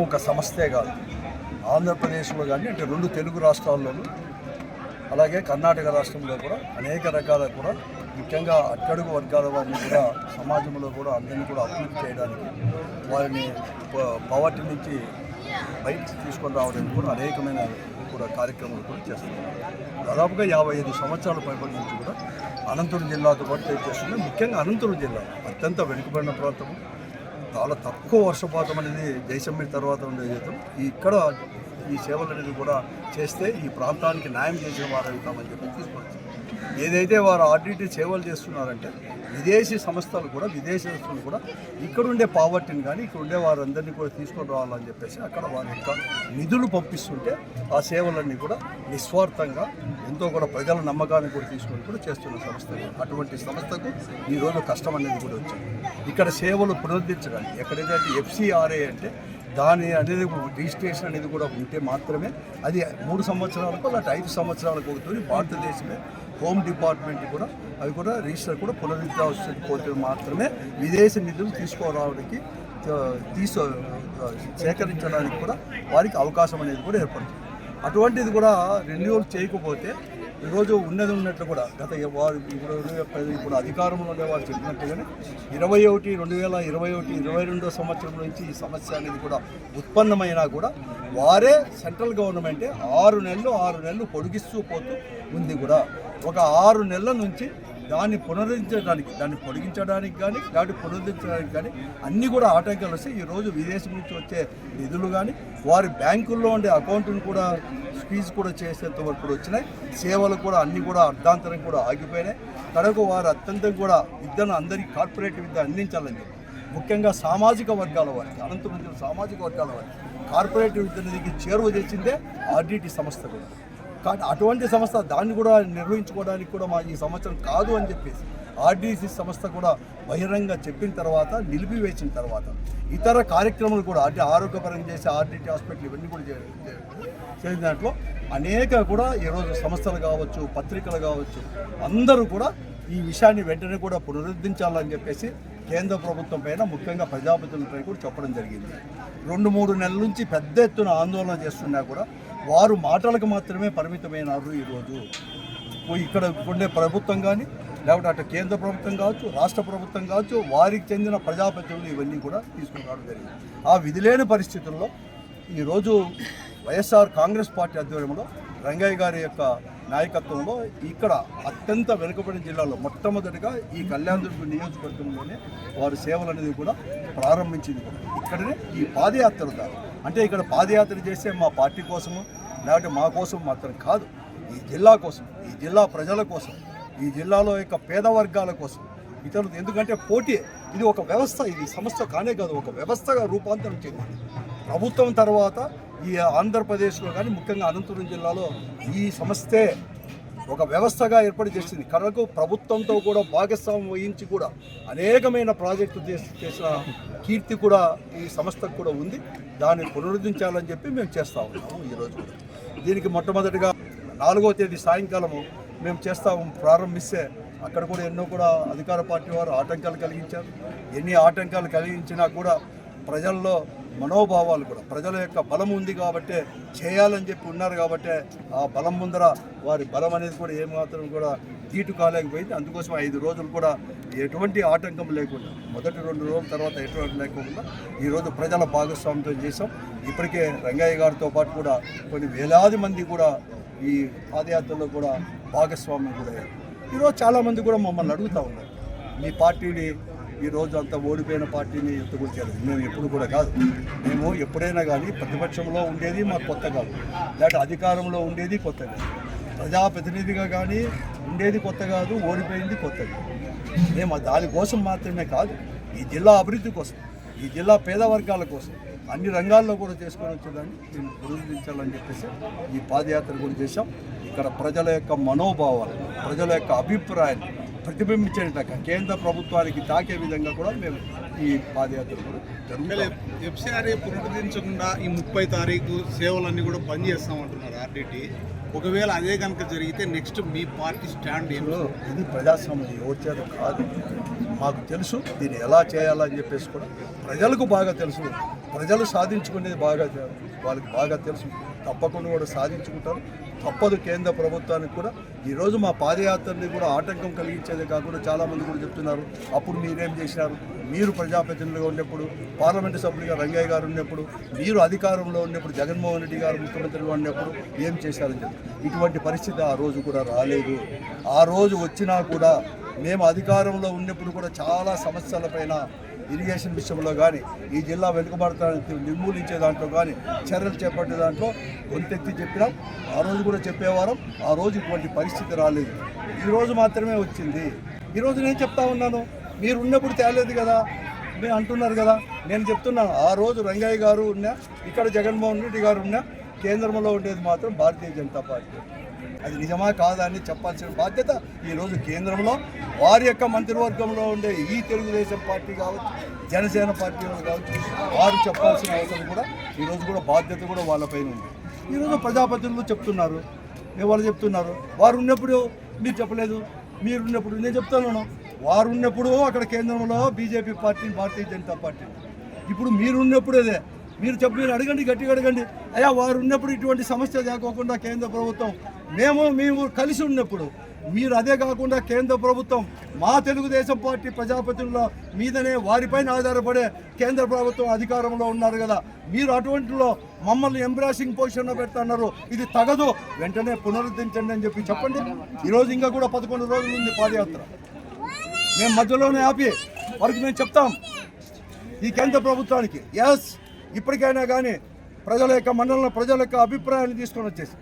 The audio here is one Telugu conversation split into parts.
కేవలం ఒక సంస్థే కాదు. ఆంధ్రప్రదేశ్లో కానీ అంటే రెండు తెలుగు రాష్ట్రాల్లోనూ అలాగే కర్ణాటక రాష్ట్రంలో కూడా అనేక రకాల కూడా ముఖ్యంగా అట్టడుగు వర్గాల వారిని కూడా సమాజంలో కూడా అందరినీ కూడా అభివృద్ధి చేయడానికి వారిని పవర్టీ నుంచి బయటికి తీసుకొని రావడానికి కూడా అనేకమైన కూడా కార్యక్రమాలు కూడా చేస్తున్నారు. దాదాపుగా యాభై ఐదు సంవత్సరాల పైబడి నుంచి కూడా అనంతపురం జిల్లాతో పాటు చేస్తున్నాయి ముఖ్యంగా అనంతపురం జిల్లా అత్యంత వెనుకబడిన ప్రాంతము. చాలా తక్కువ వర్షపాతం అనేది జైసమ్మీర్ తర్వాత ఉండే జీతం ఇక్కడ ఈ సేవలు అనేది కూడా చేస్తే ఈ ప్రాంతానికి న్యాయం చేసిన వారు అవుతామని చెప్పి తీసుకోవచ్చు ఏదైతే వారు ఆర్డిటి సేవలు చేస్తున్నారంటే విదేశీ సంస్థలు కూడా విదేశస్తులు కూడా ఇక్కడ ఉండే పావర్టీని కానీ ఇక్కడ ఉండే వారందరినీ కూడా తీసుకొని రావాలని చెప్పేసి అక్కడ వారి యొక్క నిధులు పంపిస్తుంటే ఆ సేవలన్నీ కూడా నిస్వార్థంగా ఎంతో కూడా ప్రజల నమ్మకాన్ని కూడా తీసుకొని కూడా చేస్తున్న సంస్థలు. అటువంటి సంస్థకు ఈరోజు కష్టం అనేది కూడా వచ్చింది. ఇక్కడ సేవలు పునరుద్ధరించడానికి ఎక్కడైతే ఎఫ్సిఆర్ఏ అంటే దాని అనేది రిజిస్ట్రేషన్ అనేది కూడా ఉంటే మాత్రమే అది మూడు సంవత్సరాలకు లేకపోతే ఐదు సంవత్సరాలకు ఒకటి భారతదేశమే హోమ్ డిపార్ట్మెంట్ కూడా అవి కూడా రిజిస్టర్ కూడా పునరుద్ధరించకపోతే మాత్రమే విదేశీ నిధులు తీసుకురావడానికి తీసు సేకరించడానికి కూడా వారికి అవకాశం అనేది కూడా ఏర్పడుతుంది. అటువంటిది కూడా రెన్యువల్ చేయకపోతే ఈరోజు ఉన్నది ఉన్నట్లు కూడా గత వారు ఇప్పుడు ఇప్పుడు అధికారంలో ఉండేవారు చెప్పినట్టుగానే ఇరవై ఒకటి రెండు వేల ఇరవై ఒకటి ఇరవై రెండో సంవత్సరం నుంచి ఈ సమస్య అనేది కూడా ఉత్పన్నమైనా కూడా వారే సెంట్రల్ గవర్నమెంటే ఆరు నెలలు ఆరు నెలలు పొడిగిస్తూ పోతూ ఉంది కూడా. ఒక ఆరు నెలల నుంచి దాన్ని పునరుద్ధరించడానికి దాన్ని పొడిగించడానికి కానీ దాన్ని పునరుద్ధరించడానికి కానీ అన్నీ కూడా ఆటంకాలు వస్తే ఈరోజు విదేశం నుంచి వచ్చే నిధులు కానీ వారి బ్యాంకుల్లో ఉండే అకౌంట్ను కూడా ఫీజు కూడా చేసేంత వరకు కూడా వచ్చినాయి. సేవలు కూడా అన్నీ కూడా అర్ధాంతరం కూడా ఆగిపోయినాయి. కనుక వారు అత్యంతం కూడా విద్యను అందరికీ కార్పొరేట్ విద్య అందించాలని ముఖ్యంగా సామాజిక వర్గాల వారికి అనంతపురం సామాజిక వర్గాల వారికి కార్పొరేట్ విద్య చేరువ చేసిందే ఆర్డిటి సంస్థ కూడా. కానీ అటువంటి సంస్థ దాన్ని కూడా నిర్వహించుకోవడానికి కూడా మా ఈ సంవత్సరం కాదు అని చెప్పేసి ఆర్డీసీ సంస్థ కూడా బహిరంగ చెప్పిన తర్వాత నిలిపివేసిన తర్వాత ఇతర కార్యక్రమాలు కూడా అంటే ఆరోగ్యపరంగా చేసే ఆర్డిటీ హాస్పిటల్ ఇవన్నీ కూడా చేసిన దాంట్లో అనేక కూడా ఈరోజు సంస్థలు కావచ్చు పత్రికలు కావచ్చు అందరూ కూడా ఈ విషయాన్ని వెంటనే కూడా పునరుద్ధరించాలని చెప్పేసి కేంద్ర ప్రభుత్వం పైన ముఖ్యంగా ప్రజాపతులపై కూడా చెప్పడం జరిగింది. రెండు మూడు నెలల నుంచి పెద్ద ఎత్తున ఆందోళన చేస్తున్నా కూడా వారు మాటలకు మాత్రమే పరిమితమైనారు ఈరోజు. ఇక్కడ ఉండే ప్రభుత్వం కానీ లేకపోతే అటు కేంద్ర ప్రభుత్వం కావచ్చు రాష్ట్ర ప్రభుత్వం కావచ్చు వారికి చెందిన ప్రజాప్రతినిధులు ఇవన్నీ కూడా తీసుకురావడం జరిగింది. ఆ విధిలేని పరిస్థితుల్లో ఈరోజు వైఎస్ఆర్ కాంగ్రెస్ పార్టీ ఆధ్వర్యంలో రంగయ్య గారి యొక్క నాయకత్వంలో ఇక్కడ అత్యంత వెనుకబడిన జిల్లాలో మొట్టమొదటిగా ఈ కళ్యాణదుర్గ నియోజకవర్గంలోనే వారి సేవలు అనేది కూడా ప్రారంభించింది. కూడా ఇక్కడనే ఈ పాదయాత్ర ద్వారా అంటే ఇక్కడ పాదయాత్ర చేస్తే మా పార్టీ కోసము లేకపోతే మా కోసం మాత్రం కాదు. ఈ జిల్లా కోసం ఈ జిల్లా ప్రజల కోసం ఈ జిల్లాలో యొక్క పేద వర్గాల కోసం. ఇతరులు ఎందుకంటే పోటీ ఇది ఒక వ్యవస్థ ఇది సంస్థ కానే కాదు ఒక వ్యవస్థగా రూపాంతరం చెందింది. ప్రభుత్వం తర్వాత ఈ ఆంధ్రప్రదేశ్లో కానీ ముఖ్యంగా అనంతపురం జిల్లాలో ఈ సంస్థే ఒక వ్యవస్థగా ఏర్పాటు చేసింది. కనుక ప్రభుత్వంతో కూడా భాగస్వామ్యం వహించి కూడా అనేకమైన ప్రాజెక్టులు చేసిన కీర్తి కూడా ఈ సంస్థకు కూడా ఉంది. దాన్ని పునరుద్ధరించాలని చెప్పి మేము చేస్తూ ఉన్నాము ఈరోజు కూడా. దీనికి మొట్టమొదటిగా నాలుగో తేదీ సాయంకాలము మేము చేస్తాము ప్రారంభిస్తే అక్కడ కూడా ఎన్నో కూడా అధికార పార్టీ వారు ఆటంకాలు కలిగించారు. ఎన్ని ఆటంకాలు కలిగించినా కూడా ప్రజల్లో మనోభావాలు కూడా. ప్రజల యొక్క బలం ఉంది కాబట్టే చేయాలని చెప్పి ఉన్నారు కాబట్టే ఆ బలం ముందర వారి బలం అనేది కూడా ఏమాత్రం కూడా తీటు కాలేకపోయింది. అందుకోసం ఐదు రోజులు కూడా ఎటువంటి ఆటంకం లేకుండా మొదటి రెండు రోజుల తర్వాత ఎటువంటి లేకుండా ఈరోజు ప్రజల భాగస్వామ్యం చేసాం ఇప్పటికే రంగయ్య గారితో పాటు కూడా కొన్ని వేలాది మంది కూడా ఈ పాదయాత్రలో కూడా భాగస్వామ్యం కూడా అయ్యారు. ఈరోజు చాలామంది కూడా మమ్మల్ని అడుగుతూ ఉన్నారు. మీ పార్టీని ఈ రోజు ఓడిపోయిన పార్టీని ఎత్తుకొచ్చారు. మేము ఎప్పుడు కూడా కాదు. మేము ఎప్పుడైనా కానీ ప్రతిపక్షంలో ఉండేది మాకు కొత్త కాదు. లేకపోతే అధికారంలో ఉండేది కొత్త కాదు ప్రజాప్రతినిధిగా కానీ ఉండేది కొత్త కాదు ఓడిపోయింది కొత్త కాదు మేము దానికోసం మాత్రమే కాదు ఈ జిల్లా అభివృద్ధి కోసం ఈ జిల్లా పేద వర్గాల కోసం అన్ని రంగాల్లో కూడా చేసుకొని వచ్చేదాన్ని దీన్ని పునరుద్ధరించాలని చెప్పేసి ఈ పాదయాత్ర కూడా చేశాం. ఇక్కడ ప్రజల యొక్క మనోభావాలు ప్రజల యొక్క అభిప్రాయాన్ని ప్రతిబింబించేటక్క కేంద్ర ప్రభుత్వానికి తాకే విధంగా కూడా మేము ఈ పాదయాత్ర కూడా ఎఫ్సిఆర్ఏ పునరుద్ధరించకుండా ఈ ముప్పై తారీఖు సేవలన్నీ కూడా బంద్ చేస్తామంటున్నారు ఆర్డిటి ఒకవేళ అదే కనుక జరిగితే నెక్స్ట్ మీ పార్టీ స్టాండ్ ఏం? ఇప్పుడు ఇది ప్రజాస్వామ్యం ఎవరి చేత కాదు. మాకు తెలుసు దీన్ని ఎలా చేయాలని చెప్పేసి కూడా ప్రజలకు బాగా తెలుసు. ప్రజలు సాధించుకునేది బాగా వాళ్ళకి బాగా తెలుసు. తప్పకుండా కూడా సాధించుకుంటారు. తప్పదు కేంద్ర ప్రభుత్వానికి కూడా. ఈరోజు మా పాదయాత్రని కూడా ఆటంకం కలిగించేదే కాకుండా చాలామంది కూడా చెప్తున్నారు. అప్పుడు మీరేం చేసినారు మీరు ప్రజాప్రతినిధులుగా ఉన్నప్పుడు పార్లమెంటు సభ్యులుగా రంగయ్య గారు ఉన్నప్పుడు మీరు అధికారంలో ఉన్నప్పుడు జగన్మోహన్ రెడ్డి గారు ముఖ్యమంత్రిగా ఉన్నప్పుడు ఏం చేశారని చెప్పి ఇటువంటి పరిస్థితి ఆ రోజు కూడా రాలేదు. ఆ రోజు వచ్చినా కూడా మేము అధికారంలో ఉన్నప్పుడు కూడా చాలా సమస్యలపైన ఇరిగేషన్ విషయంలో కానీ ఈ జిల్లా వెనుకబడతాన్ని నిర్మూలించే దాంట్లో కానీ చర్యలు చేపట్టే దాంట్లో గొంతెత్తి చెప్పినాం ఆ రోజు కూడా చెప్పేవారం ఆ రోజు ఇటువంటి పరిస్థితి రాలేదు. ఈరోజు మాత్రమే వచ్చింది. ఈరోజు నేను చెప్తా ఉన్నాను మీరు ఉన్నప్పుడు తేలేదు కదా మీరు అంటున్నారు కదా నేను చెప్తున్నాను ఆ రోజు రంగయ్య గారు ఉన్నా ఇక్కడ జగన్మోహన్ రెడ్డి గారు ఉన్నా కేంద్రంలో ఉండేది మాత్రం భారతీయ జనతా పార్టీ. అది నిజమా కాదా అని చెప్పాల్సిన బాధ్యత ఈరోజు కేంద్రంలో. వారి యొక్క మంత్రివర్గంలో ఉండే ఈ తెలుగుదేశం పార్టీ కావచ్చు జనసేన పార్టీ కావచ్చు వారు చెప్పాల్సిన అవసరం కూడా ఈరోజు కూడా బాధ్యత కూడా వాళ్ళపైన ఉంది. ఈరోజు ప్రజాప్రతినిధులు చెప్తున్నారు ఎవరు చెప్తున్నారు? వారు ఉన్నప్పుడు మీరు చెప్పలేదు మీరు ఉన్నప్పుడు నేను చెప్తున్నాను. వారు ఉన్నప్పుడు అక్కడ కేంద్రంలో BJP party Bharatiya Janata party. ఇప్పుడు మీరు ఉన్నప్పుడు అదే. మీరు చెప్పు మీరు అడగండి గట్టిగా అడగండి. అయ్యా వారు ఉన్నప్పుడు ఇటువంటి సమస్య లేకోకుండా కేంద్ర ప్రభుత్వం మేము మేము కలిసి ఉన్నప్పుడు మీరు అదే కాకుండా కేంద్ర ప్రభుత్వం మా తెలుగుదేశం పార్టీ ప్రజాప్రతినిధుల మీదనే వారిపైన ఆధారపడే కేంద్ర ప్రభుత్వం అధికారంలో ఉన్నారు కదా. మీరు అటువంటిలో మమ్మల్ని ఎంబ్రాసింగ్ పొజిషన్లో పెడుతున్నారు. ఇది తగదు. వెంటనే పునరుద్ధరించండి అని చెప్పి చెప్పండి. ఈరోజు ఇంకా కూడా పదకొండు రోజులు ఉంది పాదయాత్ర. మేము మధ్యలోనే ఆపి వారికి మేము చెప్తాం. ఈ కేంద్ర ప్రభుత్వానికి ఎస్ ఇప్పటికైనా కానీ ప్రజల యొక్క మండలంలో ప్రజల యొక్క అభిప్రాయాన్ని తీసుకొని వచ్చేసి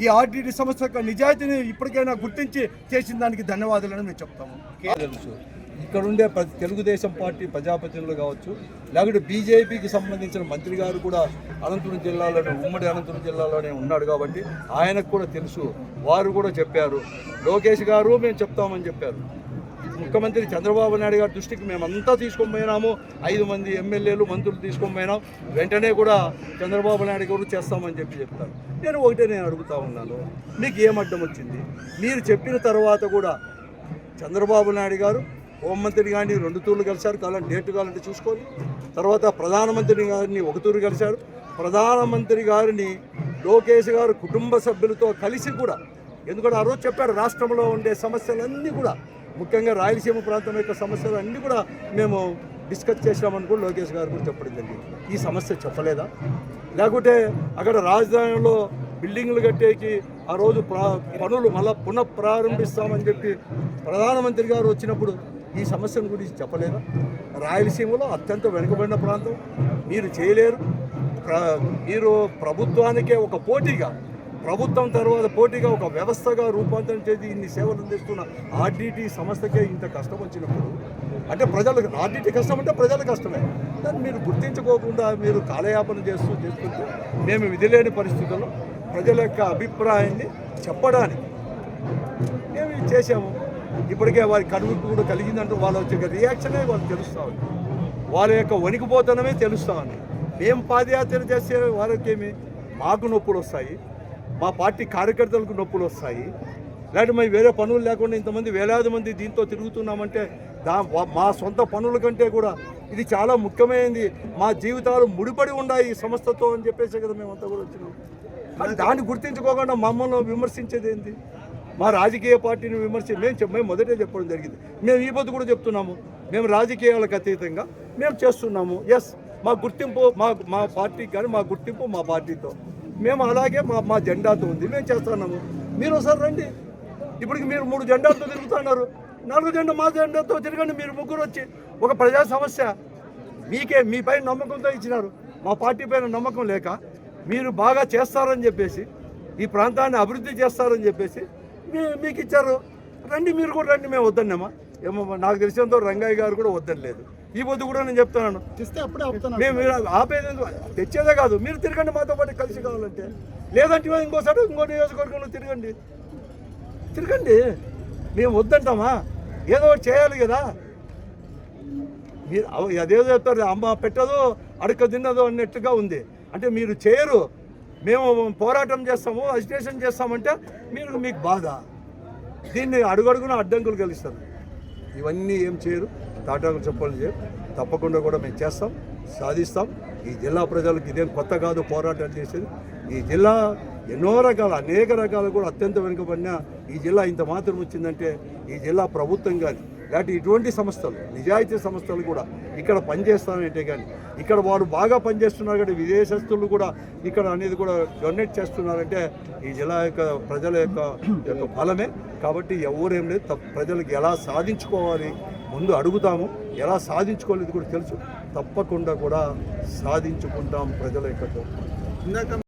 ఈ ఆర్టీడీ సంస్థ యొక్క నిజాయితీని ఇప్పటికైనా గుర్తించి చేసిన దానికి ధన్యవాదాలని మేము చెప్తాము. తెలుసు ఇక్కడ ఉండే ప్ర- తెలుగుదేశం పార్టీ ప్రజాప్రతినిధులు కావచ్చు లేకుంటే బీజేపీకి సంబంధించిన మంత్రి గారు కూడా అనంతపురం జిల్లాలోనే ఉమ్మడి అనంతపురం జిల్లాలోనే ఉన్నాడు కాబట్టి ఆయనకు కూడా తెలుసు వారు కూడా చెప్పారు. లోకేష్ గారు మేము చెప్తామని చెప్పారు. ముఖ్యమంత్రి చంద్రబాబు నాయుడు గారి దృష్టికి మేమంతా తీసుకొని పోయినాము. ఐదు మంది ఎమ్మెల్యేలు మంత్రులు తీసుకొని పోయినాం. వెంటనే కూడా చంద్రబాబు నాయుడు గారు చేస్తామని చెప్పి చెప్తారు. నేను ఒకటే నేను అడుగుతా ఉన్నాను. మీకు ఏం అడ్డం వచ్చింది? మీరు చెప్పిన తర్వాత కూడా చంద్రబాబు నాయుడు గారు హోంమంత్రి గారిని రెండు తూర్లు కలిశారు. కావాలంటే డేట్ కావాలంటే చూసుకొని తర్వాత ప్రధానమంత్రి గారిని ఒక తూరు కలిశారు. ప్రధానమంత్రి గారిని లోకేష్ గారు కుటుంబ సభ్యులతో కలిసి కూడా ఎందుకంటే ఆ రోజు చెప్పారు రాష్ట్రంలో ఉండే సమస్యలన్నీ కూడా ముఖ్యంగా రాయలసీమ ప్రాంతం యొక్క సమస్యలు అన్నీ కూడా మేము డిస్కస్ చేసామని కూడా లోకేష్ గారు కూడా చెప్పడం జరిగింది. ఈ సమస్య చెప్పలేదా? లేకుంటే అక్కడ రాజధానిలో బిల్డింగ్లు కట్టేకి ఆ రోజు పనులు మళ్ళా పునః ప్రారంభిస్తామని చెప్పి ప్రధానమంత్రి గారు వచ్చినప్పుడు ఈ సమస్యను గురించి చెప్పలేదా? రాయలసీమలో అత్యంత వెనుకబడిన ప్రాంతం. మీరు చేయలేరు. ప్ర మీరు ప్రభుత్వానికే ఒక పోటీగా ప్రభుత్వం తర్వాత పోటీగా ఒక వ్యవస్థగా రూపాంతరం చేసి ఇన్ని సేవలు అందిస్తున్న ఆర్డీటీ సంస్థకే ఇంత కష్టం వచ్చినప్పుడు అంటే ప్రజలకు ఆర్డీటీ కష్టం అంటే ప్రజల కష్టమే. దాన్ని మీరు గుర్తించుకోకుండా మీరు కాలయాపన చేస్తూ చేస్తుంటే మేము విధిలేని పరిస్థితుల్లో ప్రజల యొక్క అభిప్రాయాన్ని చెప్పడానికి మేము ఇది చేసాము ఇప్పటికే వారి కనువిప్పు కూడా కలిగిందంటూ వాళ్ళ వచ్చే రియాక్షనే వాళ్ళు తెలుస్తూ ఉంది వాళ్ళ యొక్క వణికిపోతనమే తెలుస్తూ ఉంది. మేము పాదయాత్ర చేసే వాళ్ళకేమి మాకు నొప్పులు వస్తాయి. మా పార్టీ కార్యకర్తలకు నొప్పులు వస్తాయి. లేకపోతే మేము వేరే పనులు లేకుండా ఇంతమంది వేలాది మంది దీంతో తిరుగుతున్నామంటే దా మా సొంత పనుల కంటే కూడా ఇది చాలా ముఖ్యమైనది మా జీవితాలు ముడిపడి ఉన్నాయి ఈ సంస్థతో అని చెప్పేసి కదా మేమంతా కూడా వచ్చినాం. మరి దాన్ని గుర్తించుకోకుండా మమ్మల్ని విమర్శించేది ఏంటి మా రాజకీయ పార్టీని విమర్శ మేము మేము మొదటే చెప్పడం జరిగింది. మేము ఈ పొద్దు కూడా చెప్తున్నాము. మేము రాజకీయాలకు అతీతంగా మేము చేస్తున్నాము. ఎస్ మా గుర్తింపు మా మా పార్టీకి కానీ మా గుర్తింపు మా పార్టీతో. మేము అలాగే మా మా జెండాతో ఉంది. మేము చేస్తున్నాము. మీరు ఒకసారి రండి. ఇప్పటికి మీరు మూడు జెండాలతో తిరుగుతున్నారు. నాలుగు జెండా మా జెండాతో తిరగండి. మీరు ముగ్గురు వచ్చి ఒక ప్రజా సమస్య మీకే మీ పైన నమ్మకంతో ఇచ్చినారు. మా పార్టీ పైన నమ్మకం లేక మీరు బాగా చేస్తారని చెప్పేసి ఈ ప్రాంతాన్ని అభివృద్ధి చేస్తారని చెప్పేసి మీ మీకు ఇచ్చారు రండి మీరు కూడా రండి. మేము వద్దన్నామా? ఏమో నాకు తెలిసినంత రంగయ్య గారు కూడా వద్దనలేదు. ఈ పొద్దు కూడా నేను చెప్తున్నాను. ఇస్తే అప్పుడే ఆపుతాను మేము మీరు ఆపేది? తెచ్చేదే కాదు. మీరు తిరగండి మాతో పాటు కలిసి కావాలంటే. లేదంటే ఇంకోసారి ఇంకో నియోజకవర్గంలో తిరగండి. తిరగండి. మేము వద్దంటామా? ఏదో ఒకటి చేయాలి కదా. మీరు అదేదో చెప్తారు అమ్మ పెట్టదో అడక తిన్నదో అన్నట్టుగా ఉంది. అంటే మీరు చేయరు. మేము పోరాటం చేస్తాము అజిటేషన్ చేస్తామంటే మీరు మీకు బాధ. దీన్ని అడుగడుగున అడ్డంకులు కలిస్తారు ఇవన్నీ ఏం చేయరు. తాటాకులు చెప్పాలి చేయరు తప్పకుండా కూడా మేము చేస్తాం సాధిస్తాం. ఈ జిల్లా ప్రజలకు ఇదేం కొత్త కాదు పోరాటాలు చేసేది. ఈ జిల్లా ఎన్నో రకాల అనేక రకాలు కూడా అత్యంత వెనుకబడిన ఈ జిల్లా ఇంత మాత్రం వచ్చిందంటే ఈ జిల్లా ప్రభుత్వం కానీ లేకపోతే ఇటువంటి సంస్థలు నిజాయితీ సంస్థలు కూడా ఇక్కడ పనిచేస్తానంటే కానీ ఇక్కడ వారు బాగా పనిచేస్తున్నారు కానీ విదేశస్తులు కూడా ఇక్కడ అనేది కూడా డొనేట్ చేస్తున్నారంటే ఈ జిల్లా యొక్క ప్రజల యొక్క యొక్క ఫలమే. కాబట్టి ఎవరేం లేదు ప్రజలకు ఎలా సాధించుకోవాలి ముందు అడుగుతాము ఎలా సాధించుకోలేదు కూడా తెలుసు. తప్పకుండా కూడా సాధించుకుంటాం ప్రజల యొక్క